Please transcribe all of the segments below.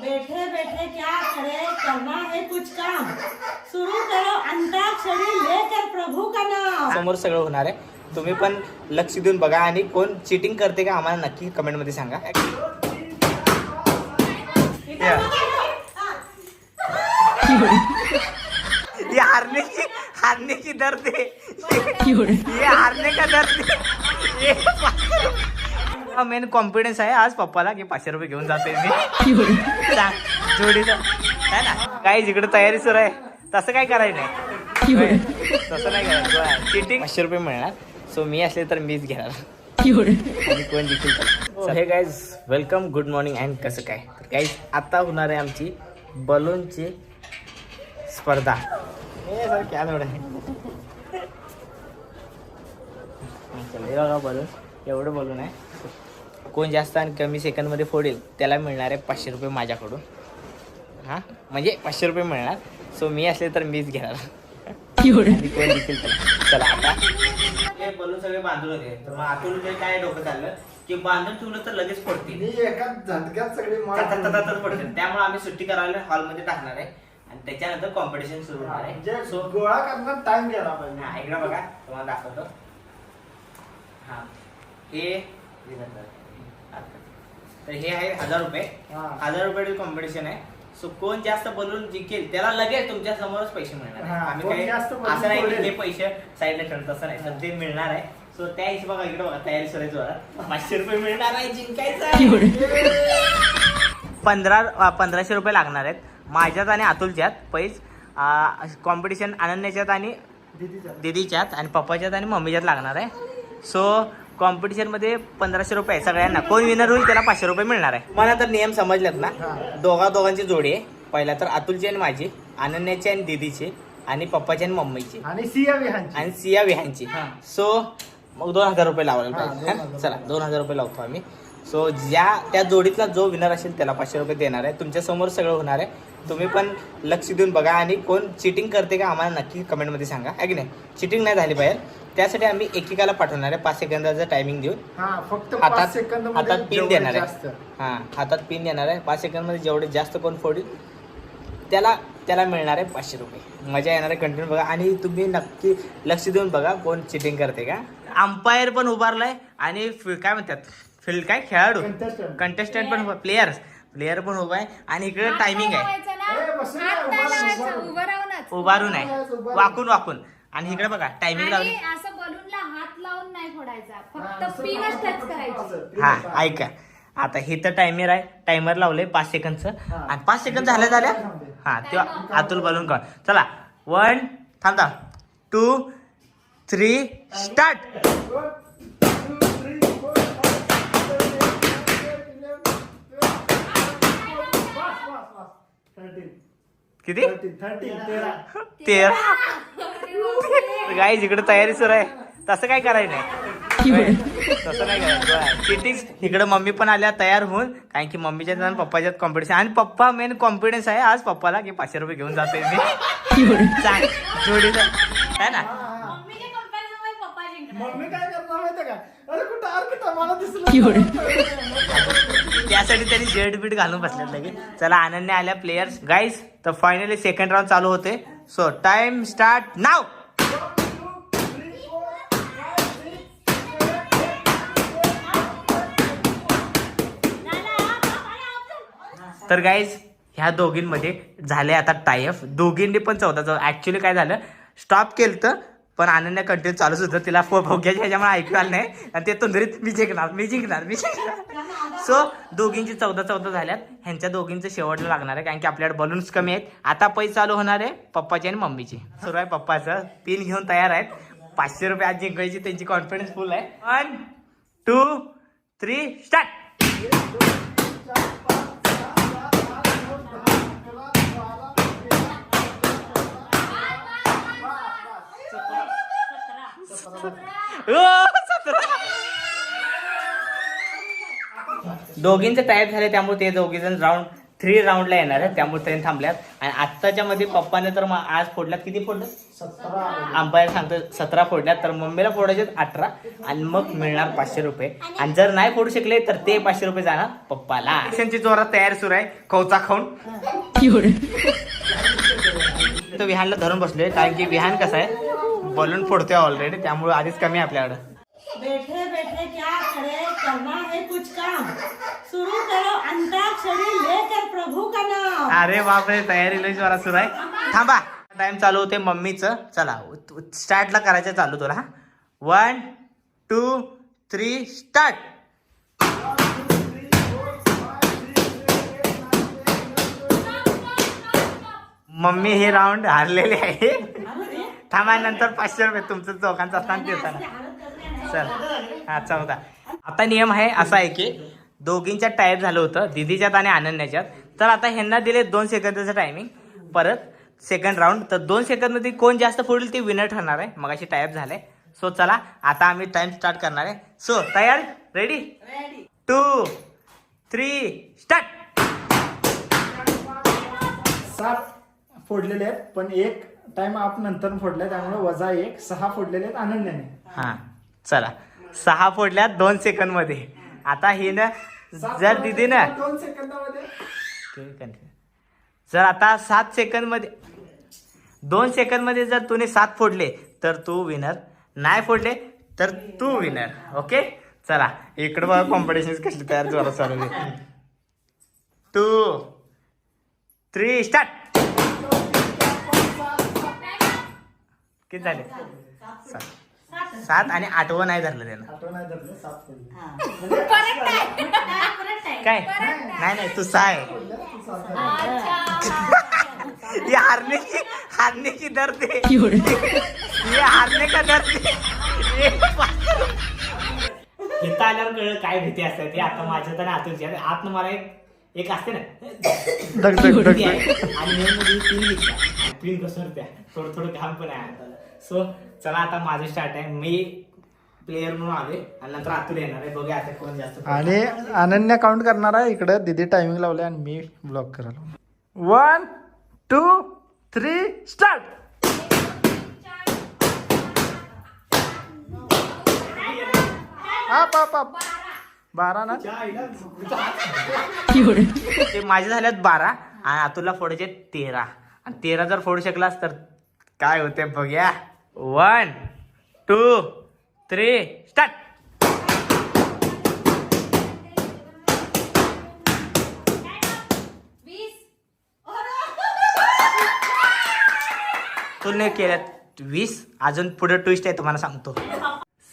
बैठे बैठे क्या करे? करना है कुछ काम. शुरू करो अंताक्षरी लेकर प्रभु का नाम. समोर सगळं होणार आहे. तुम्ही पण लक्ष देऊन बघा आणि कोण चिटिंग करते का आम्हाला नक्की कमेंटमध्ये सांगा. ये हारने की हारने की दर्द है ये हारने का दर्द है ये मेन कॉन्फिडन्स आहे. आज पप्पाला की पाचशे रुपये घेऊन जाते मी. जोडीचं. आहे ना? काही जिकडे तयारी सुरू आहे. तसं काय करायचं नाही. तसं नाही करायचं. चिटिंग पाचशे रुपये मिळणार. सो मी असले तर मीच घेणार. कोण हे. Guys welcome good morning and कसं काय? तर गाईज आता होणार आहे आमची बलूनची स्पर्धा. हे सर क्या आहे? हे बलून एवढं बलून आहे. कोण जास्त आणि कमी सेकंदमध्ये फोडेल त्याला मिळणार आहे पाचशे रुपये माझ्याकडून. हां? म्हणजे पाचशे रुपये मिळणार. सो मी असले तर मीच घेणार. आणि कोण देखील त्याला. चला आता. हे बलून सगळे बांधून होते. तर मग आतून जे काय डोकं चाललं की बांधून ठेवलं तर लगेच पडतील एका झटक्यात सगळे पडतील त्यामुळे आम्ही सुट्टी करायला हॉलमध्ये टाकणार आहे. आणि त्याच्यानंतर कॉम्पिटिशन सुरू होणार आहे. सो गोळा करण्यात टाइम गेला हा पाहिजे इकडे बघा. तुम्हाला दाखवतो. हा. हे तर हे आहे हजार रुपये हा. हजार रुपयाचे कॉम्पिटिशन आहे सो कोण जास्त बलून जिंकेल त्याला लगेच तुमच्या समोरच पैसे मिळणार आहे. हा, आम्ही काही असं नाही की. हे पैसे साईडला ठेवलं तसं नाही तर ते मिळणार आहे सो त्या हिशोबा इकडे बघा तयारी सुरू आहे जोरात. पाचशे रुपये मिळणार आहे जिंकायचं. पंधरा पंधराशे रुपये लागणार आहेत माझ्यात आणि अतुलच्यात पैस कॉम्पिटिशन अनन्याच्यात आणि दीदीचा दीदीच्यात आणि पप्पाच्यात आणि मम्मीच्यात लागणार आहे सो कॉम्पिटिशनमध्ये पंधराशे रुपये आहे सगळ्यांना. कोण विनर होईल त्याला पाचशे रुपये मिळणार आहे. मला तर नियम समजलेत ना? हा. दोघा दोघांची जोडी आहे. पहिला तर अतुलची आणि माझी अनन्याची आणि दीदीची आणि पप्पाची आणि मम्मीची. आणि सिया विहानची. आणि सिया विहानची. सो मग दोन हजार रुपये लावायला पाहिजे. हा? चला. दोन हजार रुपये लावतो आम्ही. सो ज्या त्या जोडीतला जो विनर असेल त्याला पाचशे रुपये देणार आहे. तुमच्यासमोर सगळं होणार आहे. तुम्ही पण लक्ष देऊन बघा आणि कोण चिटिंग करते का आम्हाला नक्की कमेंटमध्ये सांगा आहे की नाही? चिटिंग नाही झाली पाहिजे. त्यासाठी आम्ही एकेकाला पाठवणार आहे. पाच सेकंदाचं टायमिंग देऊन. हा फक्त हातात हातात पिन देणार जास्त. आहे हां हातात पिन देणार आहे. पाच सेकंदमध्ये जेवढे जास्त कोण फोडील त्याला त्याला मिळणार आहे पाचशे रुपये. मजा येणार आहे कंटिन्यू बघा. आणि तुम्ही नक्की लक्ष देऊन बघा कोण चिटिंग करते का. अंपायर पण उभारलाय आणि फि- काय म्हणतात? फील्ड काय? खेळाडू. Contestant. कंटेस्टंट पण प्लेयर्स प्लेयर पण उभा आहे आणि इकडे टायमिंग आहे. उभारून, लावायचं, उभारून. उभं राहूनच. उभारून आहे. वाकून वाकून. आणि इकडे बघा टायमिंग आणि लावली. असं बलूनला हात लावून नाही फोडायचा. हा, फक्त पिनच टच करायची. हा. ऐका. आता हे तर टायमर आहे. टायमर लावलंय पाच सेकंदचं. आणि पाच सेकंद झाल्या झाल्या? हा तेव्हा अतुल बलून काढ. चला वन थांब थांब. टू थ्री स्टार्ट किती? तेरा. गाईज इकडे तयारी सुरू आहे. तसं काय करायचं नाही. तसं नाही करायचं. चिटिंग इकडे मम्मी पण आल्या तयार होऊन. कारण की मम्मीच्यात आणि पप्पाच्यात कॉम्पिटिशन आणि पप्पा मेन कॉन्फिडन्स आहे आज पप्पाला की पाचशे रुपये घेऊन जाते मी. जोडीचं आहे ना. मम्मीच्या. मम्मी काय करणार माहितीये का? अरे कुठं मला दिसलं त्यासाठी त्यांनी जेड बीट घालून बसल्यात लगे चला आनंदने आल्या प्लेयर्स गाईज तर फायनली सेकंड राऊंड चालू होते. सो टाइम स्टार्ट नाव तर गाईज ह्या दोघींमध्ये झाले आता टायअप दोघींनी पण चौदा चौदा ऍक्च्युली काय झालं? स्टॉप केलं तर पण अनन्या कंटिन्यू चालूच होतं तिला फो ह्याच्यामुळे ऐकू आलं नाही. आणि ते तंदरीत मी जिंकणार मी जिंकणार मी जिंकणार. सो दोघींची चौदा चौदा झाल्यात. ह्यांच्या दोघींचं शेवटला लागणार आहे कारण की आपल्याकडे बलून्स कमी आहेत. आता पैसे चालू होणार आहे पप्पाची आणि मम्मीची. सुरू आहे पप्पाचं. पिन घेऊन तयार आहेत. पाचशे रुपये आज जिंकायची त्यांची कॉन्फिडन्स फुल आहे. वन टू थ्री स्टार्ट दोघींचे टाईप झाले त्यामुळे ते दोघी जण राऊंड थ्री राऊंडला येणार आहे त्यामुळे ट्रेन थांबल्यात. आणि आत्ताच्या मध्ये पप्पाने तर मग आज फोडल्यात. किती फोडलं? सतरा. अंपायर सांगतो सतरा फोडल्यात. तर मम्मीला फोडायचे अठरा. आणि मग मिळणार पाचशे रुपये. आणि जर नाही फोडू शकले तर ते पाचशे रुपये जाणार पप्पाला. त्यांची जोरात तयारी सुरू आहे. खवचा खाऊन. तो विहानला धरून बसलोय कारण की विहान कसं आहे? बलून फोडतोय ऑलरेडी त्यामुळे आधीच कमी आहे आपल्याकडं. बैठे बैठे क्या करे? करना है कुछ काम? शुरू करो अंताक्षरी लेकर प्रभु का नाम. अरे बापरे तयारी लई जोरात सुरू आहे. थांबा. टाइम चालू होते मम्मीचं. चला स्टार्टला करायचं चालू तुला हा. One two three start mummy हे राऊंड हारलेले आहे. थांबा नंतर पाचशे रुपये तुमचं चौकांचा असताना देताना. चल. हा चौदा आता नियम आहे असा आहे की दोघींच्यात टाईप झालं होतं दिदीच्यात आणि अनन्याच्यात तर आता ह्यांना दिले दोन सेकंदाचं टायमिंग परत सेकंड राऊंड तर दोन सेकंदमध्ये कोण जास्त पुढील ते विनर ठरणार आहे. मग अशी टाईप झालंय सो चला आता आम्ही टाइम स्टार्ट करणार आहे. सो तयार? रेडी टू थ्री स्टार्ट सात फोडलेले आहेत पण एक टाइम आप नंतर फोडलाय त्यामुळे वजा एक सहा फोडलेले आहेत अनन्याने. हा चला. सहा फोडल्यात दोन सेकंदमध्ये आता ही ना जर फोडले दिदी ना दोन सेकंदामध्ये. जर आता सात सेकंदमध्ये दोन सेकंदमध्ये जर तूने सात फोडले तर तू विनर नाही फोडले तर तू विनर ओके चला. इकडे बघा कॉम्पिटिशन कसली तयार जोरात चालू टू थ्री स्टार्ट किती झाले? सात. सात. आणि आठवं नाही धरलं त्यानं. आठवण नाही धरले सात फोडले परत टाय परत टाय काय? नाही. नाही तू सहा आहे ये हारने की हारने की दर्द है ये हारने का दर्द है ये इथं आल्यावर कळलं काय भीती असते ते. आता माझ्या तर आतून आत मला एक एक असते ना. भीती आहे. आणि main म्हणजे पिन घेतल्या पिन घसरत्या थोडं थोडं घाम पण आहे हाताला. सो चला आता माझं स्टार्ट आहे. मी प्लेअर म्हणून आले आणि नंतर आतून येणार आहे. बघूया आता कोण जास्त आणि अनन्या काउंट करणार आहे. इकडे दिदी टायमिंग लावले आणि मी ब्लॉक करायला वन टू थ्री स्टार्ट आप आप आप बारा ना? ते माझे झाल्यात बारा आणि अतुलला फोडायचे तेरा. आणि तेरा जर फोडू शकलास तर काय होते बघूया. वन टू थ्री स्टार्ट तुलने केल्यात वीस. अजून पुढे ट्विस्ट आहे तुम्हाला सांगतो.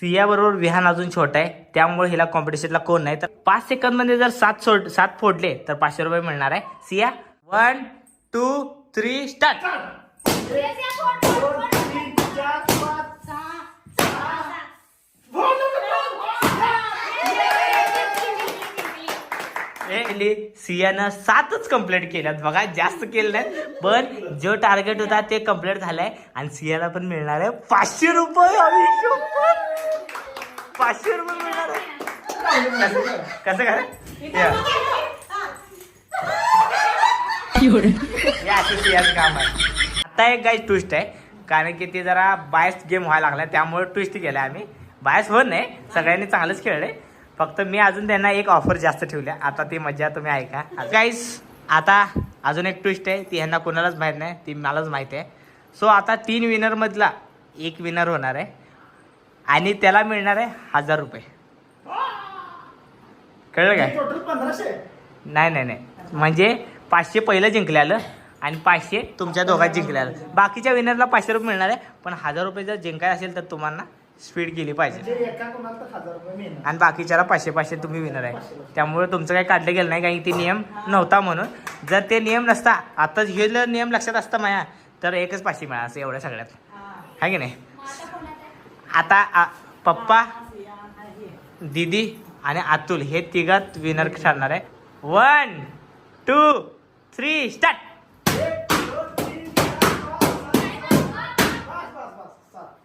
सिया बरोबर विहान अजून छोटा आहे. त्यामुळे हिला कॉम्पिटिशनला कोण नाही. तर पाच सेकंदमध्ये जर सात सोड सात फोडले तर पाचशे रुपये मिळणार आहे. Siya one two three start सियानं सातच कंप्लीट केल्यात बघा जास्त केलं नाही पण जो टार्गेट होता ते कंप्लीट झालाय आणि सियाला पण मिळणार आहे पाचशे रुपये. पाचशे रुपये मिळणार आहे. कसं- काय. हे असं सियाचं काम आहे. आता एक गाई ट्विस्ट आहे. कारण की ते जरा बायस गेम व्हायला लागला त्यामुळे ट्विस्ट केला आम्ही. बायस होत नाही सगळ्यांनी चांगलंच खेळलंय. फक्त मी अजून त्यांना एक ऑफर जास्त ठेवल्या. आता ती मजा तुम्ही ऐका. गाईस आता अजून एक ट्विस्ट आहे ती ह्यांना कोणालाच माहीत नाही ती मलाच माहीत आहे. सो आता तीन विनरमधला एक विनर होणार आहे. आणि त्याला मिळणार आहे हजार रुपये. कळलं काय? नाही नाही नाही. म्हणजे पाचशे पहिलं जिंकल्यालं आणि पाचशे तुमच्या दोघात जिंकल्यालं बाकीच्या विनरला पाचशे रुपये मिळणार आहे पण हजार रुपये जर जिंकाय असेल तर तुम्हाला स्पीड केली पाहिजे. आणि बाकीच्याला पाचशे पाचशे तुम्ही विनर आहे. त्यामुळे तुमचं काही काढलं गेलं नाही कारण ते नियम नव्हता म्हणून. जर ते नियम नसता आता हे जर नियम लक्षात असता माया तर एकच पाचशे मिळा असं एवढ्या सगळ्यात. आहे की नाही? आता पप्पा दीदी आणि अतुल हे तिघात विनर ठरणार आहे. वन टू थ्री स्टार्ट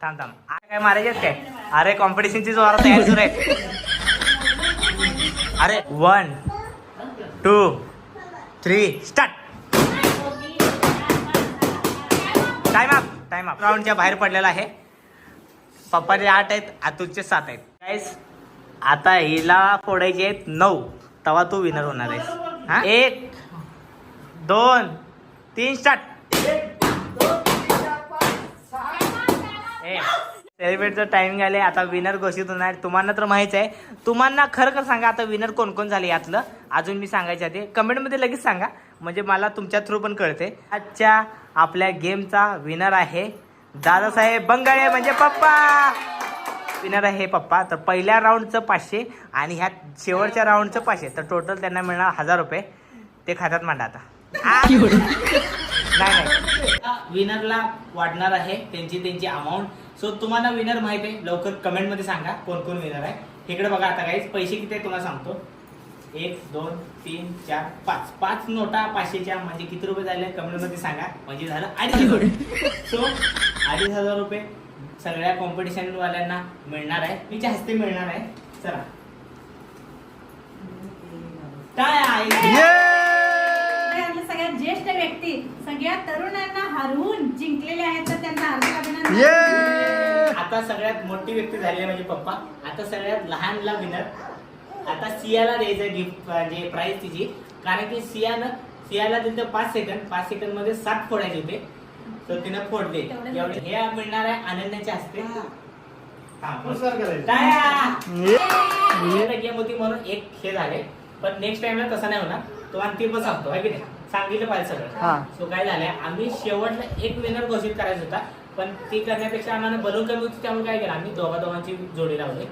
थांब थांब. आता काय मारायचे काय? अरे कॉम्पिटिशनची जोरात तयारी सुरू आहे. अरे one two three start time राऊंडच्या बाहेर पडलेला आहे. पप्पाचे आठ आहेत अतुलचे सात आहेत. गाईस आता हिला फोडायचे आहेत नऊ. तवा तू विनर होणार आहेस. हा? एक दोन तीन स्टार्ट एक दोन तीन चार पाच सहा सेलिब्रेटचं टायमिंग आले आता विनर घोषित होणार. तुम्हाला तर माहीत आहे. तुम्हाला खरं खरं सांगा आता विनर कोण कोण झाले यातलं? अजून मी सांगायचे आधी. कमेंटमध्ये लगेच सांगा. म्हणजे मला तुमच्या थ्रू पण कळते. आजच्या आपल्या गेमचा विनर आहे दादासाहेब बंगाळे म्हणजे पप्पा. विनर आहे पप्पा. तर पहिल्या राऊंडचं पाचशे आणि ह्या शेवटच्या राऊंडचं पाचशे. तर टोटल त्यांना मिळणार हजार रुपये. ते खात्यात मांडा आता. नाही नाही. विनरला वाढणार आहे त्यांची त्यांची अमाऊंट सो तुम्हाला विनर माहीत आहे. लवकर कमेंटमध्ये सांगा कोण कोण विनर आहे. इकडे बघा आता काही पैसे किती आहे तुम्हाला सांगतो. एक दोन तीन चार पाच. पाच नोटा पाचशेच्या म्हणजे किती रुपये झाले? कमेंटमध्ये सांगा. म्हणजे झालं अडीच हजार. सो अडीच हजार रुपये सगळ्या कॉम्पिटिशन वाल्यांना मिळणार आहे. मी हस्ते मिळणार आहे. चला. काय आहे आपले सगळ्यात ज्येष्ठ व्यक्ती. सगळ्या तरुणांना हरवून जिंकलेले आहेत तर त्यांना हार्दिक अभिनंदन. आता सगळ्यात मोठी व्यक्ती झाली म्हणजे पप्पा. आता सगळ्यात लहानला विनर आता सियाला द्यायचं गिफ्ट म्हणजे प्राइस तिची. कारण की सियानं सियाला तिथं पाच सेकंड पाच सेकंडमध्ये सात फोडायचे होते. तर तिनं फोडले. एवढे. हे मिळणार आहे अनन्याच्या हस्ते. टाळ्या! गेम होती म्हणून एक हे झाले. पण नेक्स्ट टाइमला तसा नाही होणार. तो आणखी पण सांगतो आहे की नाही? सांगितलं पाहिजे सगळं. सो काय झालंय आम्ही शेवटला एक विनर घोषित करायचा होता पण ती करण्यापेक्षा आम्हाला बलून कमी होती त्यामुळे काय केलं आम्ही दोघा दोघांची जोडी लावली.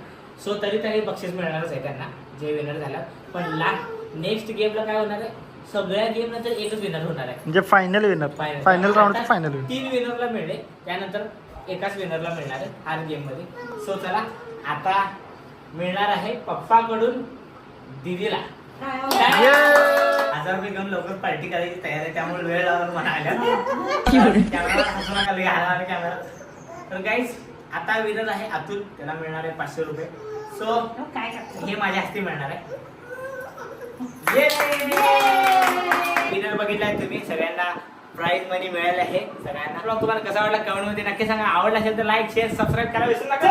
सो तरी तरी बक्षीस मिळणारच आहे त्यांना जे विनर झालं पण लास्ट नेक्स्ट गेमला काय होणार आहे? सगळ्या गेम नंतर एकच विनर होणार आहे. म्हणजे final winner. Final round final winner तीन विनरला मिळले त्यानंतर एकाच विनरला मिळणार आहे हर गेममध्ये. सो चला आता मिळणार आहे पप्पाकडून दिदीला. हजार रुपये लवकर पार्टी करायची तयार आहे त्यामुळे वेळ लावून म्हणाल्या कॅमेरा हसू नका लगे हाणाला कॅमेरा. तर गाईस आता विनर आहे अतुल त्याला मिळणार आहे पाचशे रुपये. सो काय हे माझ्या हस्ते मिळणार आहे. विनर बघितलाय तुम्ही सगळ्यांना प्राईज मनी मिळालं आहे. सगळ्यांना ब्लॉग तुम्हाला कसा वाटला कमेंटमध्ये नक्की सांगा. आवडला असेल तर लाईक शेअर सबस्क्राईब करा विसरू नका.